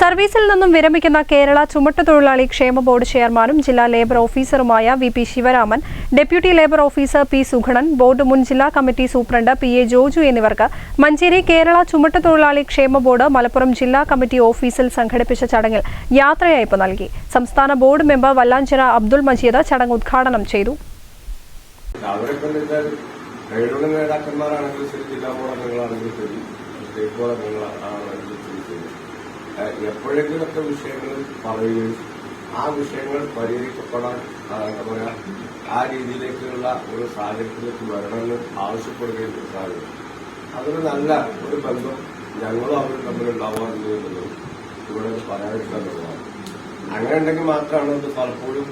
സർവീസിൽ നിന്നും വിരമിക്കുന്ന കേരള ചുമട്ടുതൊഴിലാളി ക്ഷേമ ബോർഡ് ചെയർമാനും ജില്ലാ labour ഓഫീസറുമായ V P Sivaraman deputy labour officer P Suganan board മുൻ ജില്ലാ committee superintendent P A Joju എന്നിവർക്ക് മഞ്ചേരി കേരള ചുമട്ടുതൊഴിലാളി ക്ഷേമ ബോർഡ് മലപ്പുറം ജില്ലാ കമ്മിറ്റി ഓഫീസിൽ സംഘടിപ്പിച്ച ചടങ്ങിൽ യാത്രയയപ്പ് നൽകി. സംസ്ഥാന ബോർഡ് മെമ്പർ വല്ലാഞ്ചിറ അബ്ദുൾ മജീദ് ചടങ്ങ് ഉദ്ഘാടനം ചെയ്തു. നേതാക്കന്മാരാണെങ്കിലും ശരി ജില്ലാ ബോർഡ് അംഗങ്ങളാണെങ്കിലും ശരി സ്റ്റേറ്റ് ബോർഡ് ഏഹ് എപ്പോഴെങ്കിലൊക്കെ വിഷയങ്ങൾ പറയുകയും ആ വിഷയങ്ങൾ പരിഹരിക്കപ്പെടാൻ എന്താ പറയാ ആ രീതിയിലേക്കുള്ള ഒരു സാഹചര്യത്തിലേക്ക് വരണമെന്ന് ആവശ്യപ്പെടുകയും സാധ്യത അതൊരു നല്ല ഒരു ബന്ധം ഞങ്ങളും അവരും തമ്മിൽ ഉണ്ടാവാറുണ്ട് എന്നുള്ളത് ഇവിടെ പറയാതിരിക്കാന്നുള്ളതാണ് അങ്ങനെ ഉണ്ടെങ്കിൽ മാത്രമാണ് ഇത് പലപ്പോഴും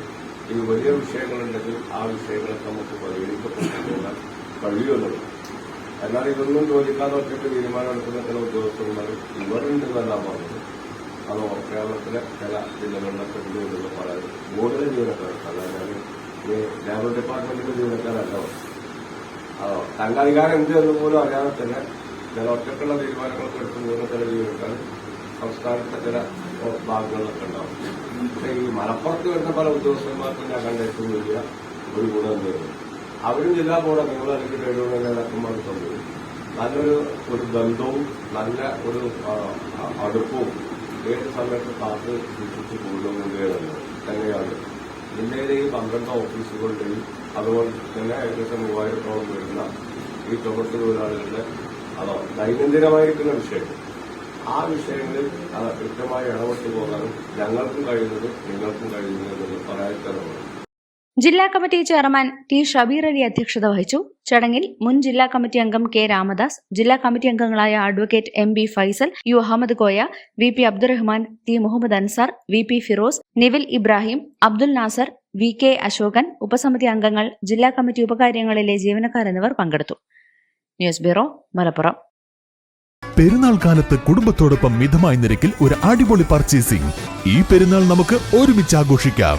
ഈ വലിയ വിഷയങ്ങളുണ്ടെങ്കിൽ ആ വിഷയങ്ങളൊക്കെ നമുക്ക് പരിഹരിക്കപ്പെട്ടു പോകാൻ കഴിയുമെന്നുള്ളത് എന്നാൽ ഇതൊന്നും ചോദിക്കാതെ ഒറ്റയ്ക്ക് തീരുമാനമെടുക്കുന്ന ചില ഉദ്യോഗസ്ഥന്മാർ ഇവരുണ്ടെന്നല്ല പറഞ്ഞത്. അത് കേരളത്തിലെ ചില ജില്ലകളിലെ എന്നുള്ള പറയുന്നത് കൂടുതൽ ജീവനക്കാർക്ക് അതായത് ഈ ലേബർ ഡിപ്പാർട്ട്മെന്റിന്റെ ജീവനക്കാരല്ല. തന്റെ അധികാരം എന്ത് എന്ന് പോലും അറിയാതെ തന്നെ ചില ഒറ്റക്കുള്ള തീരുമാനങ്ങളൊക്കെ എടുത്തു പോകുന്ന ചില ജീവനക്കാർ സംസ്ഥാനത്തെ ചില ഭാഗങ്ങളിലൊക്കെ ഉണ്ടാവും. പക്ഷേ ഈ മലപ്പുറത്ത് വരുന്ന പല ഉദ്യോഗസ്ഥന്മാർക്കും ഞാൻ കണ്ട വലിയ ഒരു ഗുണം എന്ത് അവരും ജില്ലാ ബോർഡ് അംഗങ്ങൾ അല്ലെങ്കിൽ ട്രേഡ് നേതാക്കന്മാർ തമ്മിൽ നല്ലൊരു ഒരു ബന്ധവും നല്ല ഒരു അടുപ്പവും ഏത് സമയത്ത് കാത്ത് സൂക്ഷിച്ച് എന്നുള്ളത് തന്നെയാണ്. ജില്ലയിലെ ഈ പന്ത്രണ്ട് ഓഫീസുകളുടെയും അതുപോലെ തന്നെ ഏകദേശം മൂവായിരത്തോളം വരുന്ന ഈ ചുമട്ട് തൊഴിലാളികളുടെ അതോ ദൈനംദിനമായിരിക്കുന്ന വിഷയം ആ വിഷയങ്ങളിൽ കൃത്യമായി ഇടപെട്ടു പോകാനും ഞങ്ങൾക്കും കഴിയുന്നത് നിങ്ങൾക്കും കഴിയുന്നത് എന്നുള്ളത് പറയാൻ ജില്ലാ committee chairman T Shabeer Ali അധ്യക്ഷത വഹിച്ചു. ചടങ്ങിൽ മുൻ ജില്ലാ കമ്മിറ്റി അംഗം കെ രാമദാസ് ജില്ലാ കമ്മിറ്റി അംഗങ്ങളായ advocate M B Faisal U Ahammed Koya V P Abdurahman T Muhammed Ansar V P Firoz Nivil Ibrahim Abdul Nasar V K Ashokan ഉപസമിതി അംഗങ്ങൾ ജില്ലാ കമ്മിറ്റി ഉപകാര്യങ്ങളിലെ ജീവനക്കാർ എന്നിവർ പങ്കെടുത്തു. News bureau Malappuram. പെരുന്നാൾ കാലത്ത് കുടുംബത്തോടൊപ്പം മിതമായ നിരക്കിൽ ഒരു അടിപൊളി പർച്ചേസിംഗ് ഈ പെരുന്നാൾ നമുക്ക് ഒരുമിച്ച് ആഘോഷിക്കാം.